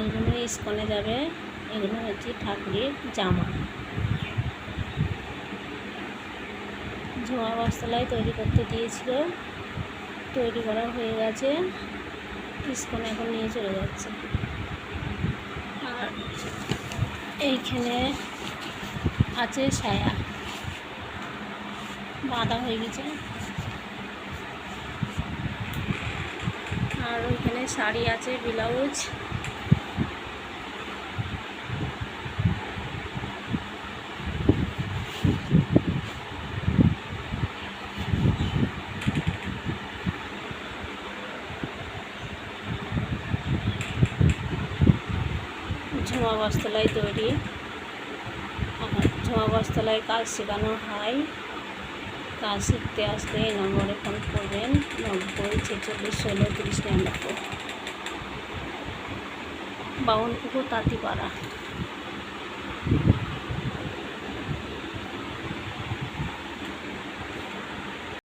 মালগুলো ইস্কনে যাবে, এগুলো হচ্ছে ঠাকুরের জামা। ঝোঁয়া বস্তালায় তৈরি করতে দিয়েছিল, তৈরি করা হয়ে গেছে, ইস্কনে এখন নিয়ে চলে যাচ্ছে। আর এইখানে আছে সায়া বাঁধা হয়ে গেছে। আর ওইখানে শাড়ি আছে, ব্লাউজ। ঝুমা বস্তলায় তৈরি। ঝোঁয়া বস্তলায় কাজ শেখানো হয়। কাজ শিখতে আসলে এই নম্বরে ফোন করবেন। নব্বই ছেচল্লিশ ষোলো তিরিশ নিরানব্বই। বাউনপুকুর তাঁতিপাড়া